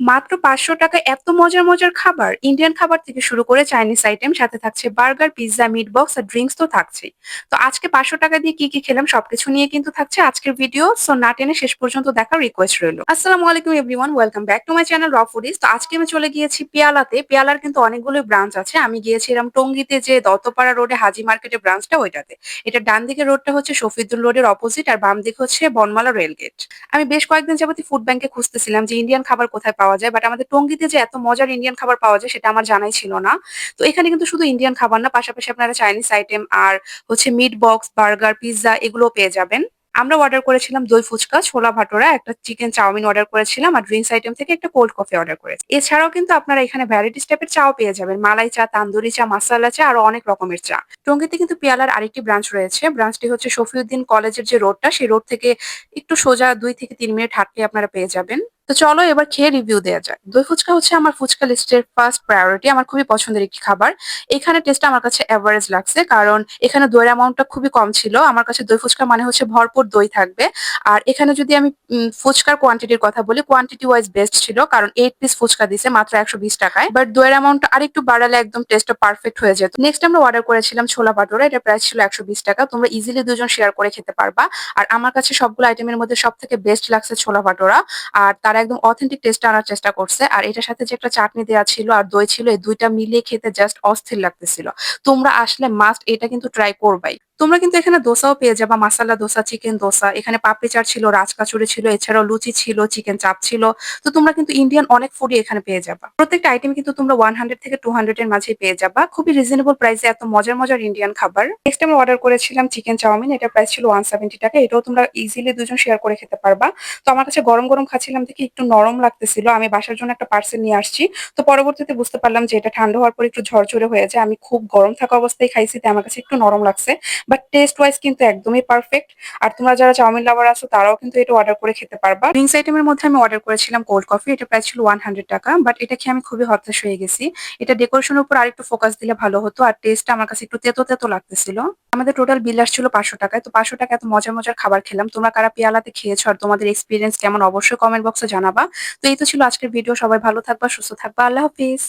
মাত্র পাঁচশো টাকা এত মজার মজার খাবার? ইন্ডিয়ান খাবার থেকে শুরু করে চাইনিজ আইটেম সাথে থাকছে বার্গার, পিৎজা মিট বক্স আর ড্রিঙ্কস তো থাকছেই। তো আজকে পাঁচশো টাকা দিয়ে কি কি খেলাম সবকিছু নিয়ে কিন্তু থাকছে আজকের ভিডিও সো না টেনে শেষ পর্যন্ত দেখার রিকোয়েস্ট রইল। আসসালামু আলাইকুম everyone welcome back to my channel র ফুডিস তো আজকে আমি চলে গিয়েছি পেয়ালাতে। পেয়ালার কিন্তু অনেকগুলো ব্রাঞ্চ আছে। আমি গিয়েছিলাম টঙ্গিতে যে দত্তপাড়া রোডে হাজি মার্কেটের ব্রাঞ্চটা ওইটাতে। এটা ডান দিকের রোডটা হচ্ছে শফিদুল রোডের অপোজিট আর বাম দিক হচ্ছে বনমালা রেলগেট আমি বেশ কয়েকদিন যাবতীয় ফুড ব্যাংকে খুঁজতেছিলাম যে ইন্ডিয়ান খাবার কোথায় পাওয়া যায় বাট আমাদের টঙ্গিতে যে এত মজার ইন্ডিয়ান খাবার পাওয়া যায় সেটা আমার জানাই ছিল না। তো এখানে কিন্তু শুধু ইন্ডিয়ান খাবার না, পাশাপাশি আপনারা চাইনিজ আইটেম আর হচ্ছে মিট বক্স বার্গার পিৎজা এগুলো পেয়ে যাবেন। আমরা অর্ডার করেছিলাম দই ফুচকা, ছোলা ভাটোরা, একটা চিকেন চাউমিন অর্ডার করেছিলাম আর ড্রিঙ্কস আইটেম থেকে একটা কোল্ড কফি অর্ডার করেছি। এছাড়াও কিন্তু আপনারা এখানে ভ্যারাইটিস টাইপের চাও পেয়ে যাবেন। মালাই চা, তান্দুরি চা, মাসালা চা আরও অনেক রকমের চা। টঙ্গিতে কিন্তু পেয়ালার আরেকটি ব্রাঞ্চ রয়েছে। ব্রাঞ্চটি হচ্ছে শফিউদ্দিন কলেজের যে রোডটা সেই রোড থেকে একটু সোজা দুই থেকে তিন মিনিট হাঁটলে আপনারা পেয়ে যাবেন। তো চলো এবার খেয়ে রিভিউ দেওয়া যায় দই ফুচকা হচ্ছে আমার ফুচকা লিস্টের ফার্স্ট প্রায়োরিটি আমার খুবই পছন্দের একটি খাবার। এখানে টেস্ট আমার কাছে অ্যাভারেজ লাগছে, কারণ এখানে দইয়ের অ্যামাউন্টটা খুবই কম ছিল। আমার কাছে দই ফুচকা মানে হচ্ছে ভরপুর দই থাকবে। আর এখানে যদি আমি ফুচকার কোয়ান্টিটির কথা বলি কোয়ান্টিটি ওয়াইজ বেস্ট ছিল, কারণ এইট পিস ফুচকা দিছে মাত্র একশো বিশ টাকায়। বাট দইয়ের অ্যামাউন্ট আরেকটু বাড়ালে একদম টেস্টটা পারফেক্ট হয়ে যেত। নেক্সট আমরা অর্ডার করেছিলাম ছোলা ভাটোরা, এটা প্রাইস ছিল একশো বিশ টাকা। তোমরা ইজিলি দুজন শেয়ার করে খেতে পারবা। আর আমার কাছে সবগুলো আইটেমের মধ্যে সব থেকে বেস্ট লাগছে ছোলা ভাটোরা। আর তারা একদম অথেন্টিক টেস্ট আনার চেষ্টা করছে। আর এটার সাথে যে একটা চাটনি দেওয়া ছিল আর দই ছিল, এই দুইটা মিলিয়ে খেতে জাস্ট অস্থির লাগতেছিল। তোমরা আসলে মাস্ট এটা কিন্তু ট্রাই করবাই। তোমরা কিন্তু এখানে দোসাও পেয়ে যাবা মাসালা দোসা, চিকেন দোসা। এখানে পাপড়ি চাট ছিল, রাজকাচুরি ছিল, এছাড়াও লুচি ছিল, চিকেন চাপ ছিল। তো তোমরা কিন্তু ইন্ডিয়ান অনেক ফুডই এখানে পেয়ে যাবা। প্রত্যেকটা আইটেম কিন্তু তোমরা ওয়ান হান্ড্রেড থেকে টু হান্ড্রেড এর মাঝে পেয়ে যাবা। খুবই রিজনেবল প্রাইসে এত মজার মজার ইন্ডিয়ান খাবার। নেক্সট আমরা অর্ডার করেছিলাম চিকেন চাউমিন। এটা প্রাইস ছিল ওয়ান সেভেন্টি টাকা। এটাও তোমরা ইজিলি দুজন শেয়ার করে খেতে পারবা। তো আমার কাছে গরম গরম খাচ্ছিলাম দেখে একটু নরম লাগতেছিল। আমি বাসার জন্য একটা পার্সেল নিয়ে আসছি। তো পরবর্তীতে বুঝতে পারলাম যে এটা ঠান্ডা হওয়ার পর একটু ঝরঝরে হয়ে যায়। আমি খুব গরম থাকা অবস্থায় খাইছি আমার কাছে একটু নরম লাগছে। বাট টেস্ট ওয়াইজ কিন্তু একদমই পারফেক্ট আর তোমরা যারা চাউমিন লাভার আছো, তারাও কিন্তু এটা অর্ডার করে খেতে পারবা। ড্রিঙ্কস আইটেমের মধ্যে আমি অর্ডার করেছিলাম কোল্ড কফি এটা প্রাইস ছিল ওয়ান হান্ড্রেড টাকা। বাট এটা খেয়ে আমি খুবই হতাশ হয়ে গেছি। এটা ডেকোরেশনের উপর আরেকটু ফোকাস দিলে ভালো হতো, আর টেস্টটা আমার কাছে একটু তেতো তেতো লাগতেছিল। আমাদের টোটাল বিল আসছিল পাঁচশো টাকায়। তো পাঁচশো টাকা এত মজার মজার খাবার খেলাম। তোমরা কারা পেয়ালাতে খেয়েছো আর তোমাদের এক্সপিরিয়েন্স কেমন, অবশ্যই কমেন্ট বক্সে জানাবা। তো এই তো ছিল আজকের ভিডিও সবাই ভালো থাকবা, সুস্থ থাকবা। আল্লাহ হাফিজ।